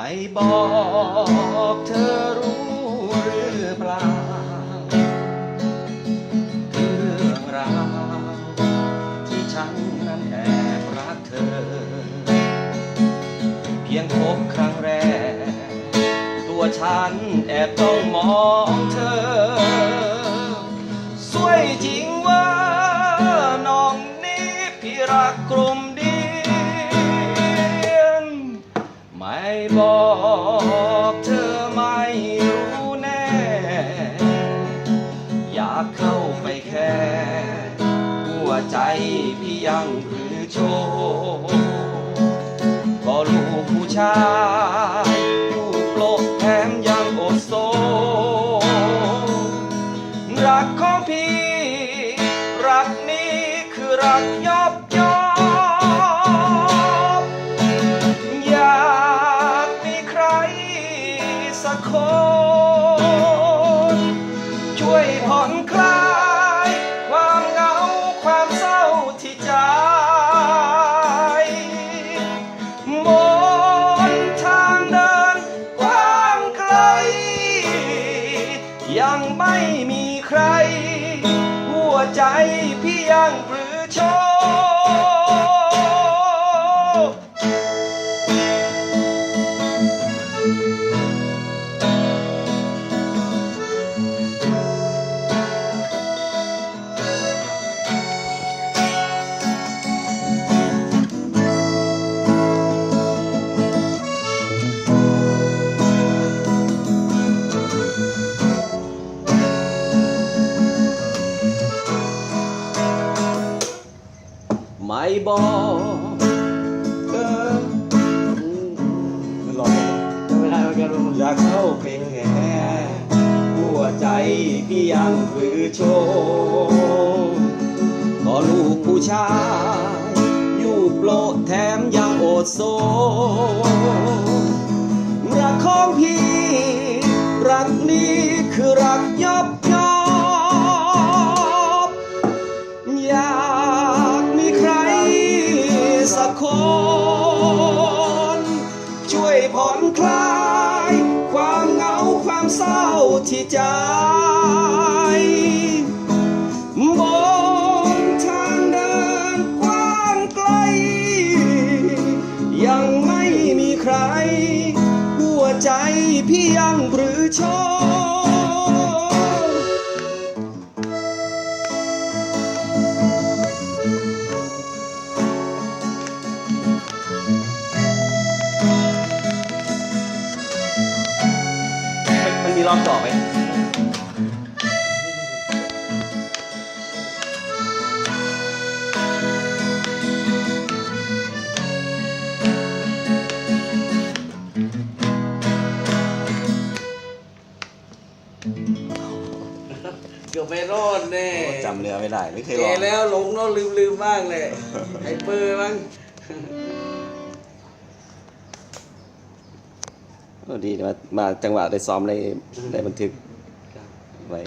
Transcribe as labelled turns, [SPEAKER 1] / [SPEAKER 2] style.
[SPEAKER 1] ไม่บอกเธอรู้หรือเปล่าเรื่องราวที่ฉันนั้นแอบรักเธอ เพียงพบครั้งแรก ตัวฉันแอบต้องมองเธอากเข้าไปแค่หัวใจพี่ยังหรือโชว์ก็ลูกผู้ชายลูกโลกแถมยังอดโซ รักของพี่ รักนี้คือรักยอ ผ่อนคลาย ความเหงาความเศร้าที่ใจมนทางเดินกว้างไกล ยังไม่มีใคร หัวใจพี่ยังปรือชอ บอกเออหลอก
[SPEAKER 2] เวลาเราจะรู้
[SPEAKER 1] อยากเข้าเป็นแง่หัวใจพี่ยังฝือโชว์ก็ลูกผู้ชายอยู่โปรแถมยังโอดโซรักของพี่ รักนี้คือรักยอบยอบ เศร้าที่ใจบนทางเดินกว้างไกล ยังไม่มีใคร หัวใจพี่ยังปรือชอบ รอบต่อไหม
[SPEAKER 2] เกือบไม่รอดแน่
[SPEAKER 1] จำเนื้อไม่ได้ ไม่เคย
[SPEAKER 2] เจ
[SPEAKER 1] ลอง
[SPEAKER 2] แล้วหลงเนาะลืมลืมบ้างเลยไอ้เบอร์มั้ง
[SPEAKER 1] ดีมามาจังหวะได้ซ้อมได้ได้บันทึกไว้